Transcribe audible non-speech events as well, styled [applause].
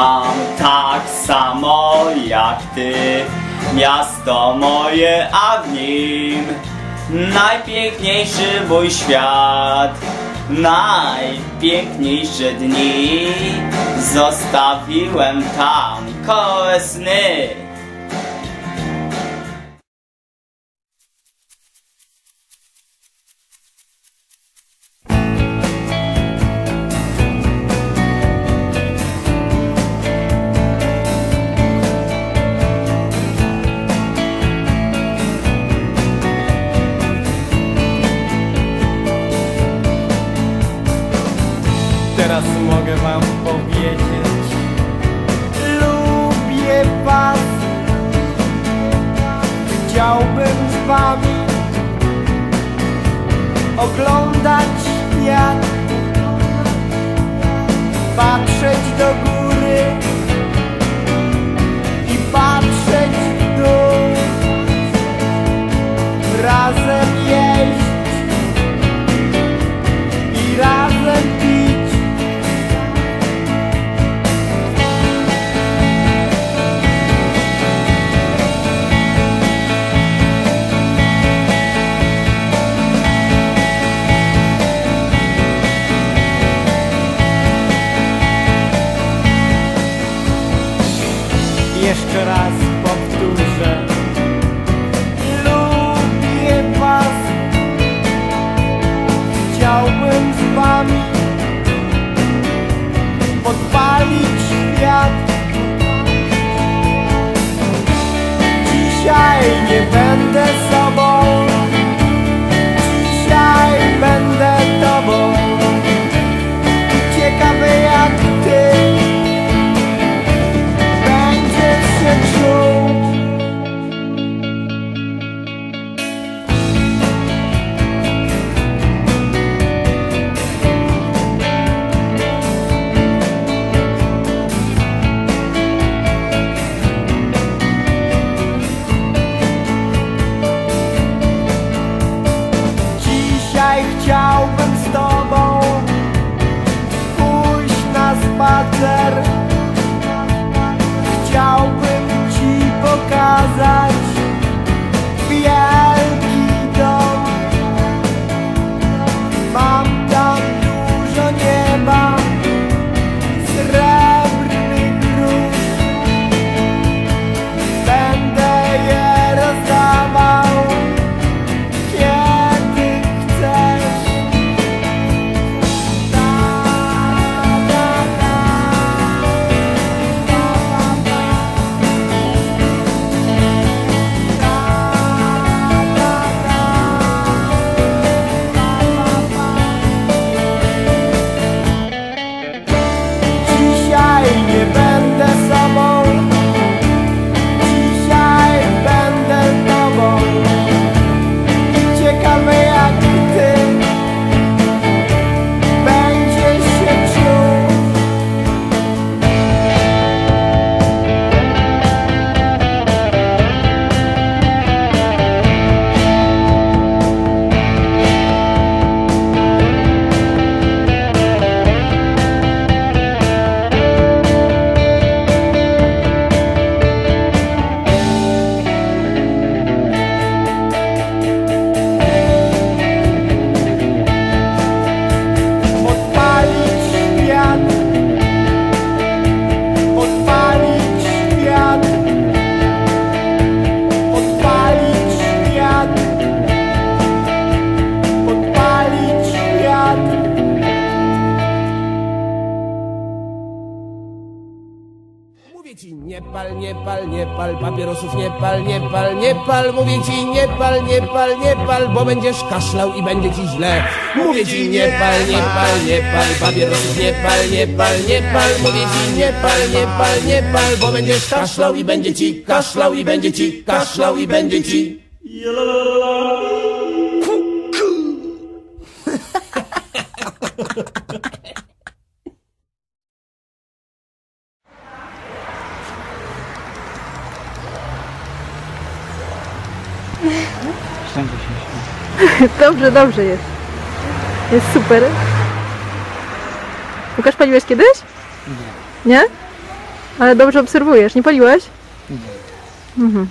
Mam tak samo jak ty. Miasto moje, a w nim Najpiękniejszy mój świat. Najpiękniejsze dni Zostawiłem tam. Koło sny Teraz mogę wam powiedzieć. Lubię was. Chciałbym z wami Oglądać świat. Patrzeć do góry matar. Ci nie pal, nie pal, nie pal, papierosów nie pal, nie pal, nie pal, mówię ci nie pal, nie pal, nie pal, bo będziesz kaszlał i będzie ci źle. Mówię ci nie pal, nie pal, nie pal, papierosów nie pal, nie pal, nie pal, mówię ci nie pal, nie pal, nie pal, bo będziesz kaszlał i będzie ci kaszlał i będzie ci kaszlał i będzie ci. [laughs] Dobrze, dobrze jest. Jest super. Łukasz, paliłeś kiedyś? Nie. Nie? Ale dobrze obserwujesz, nie paliłeś? Mhm.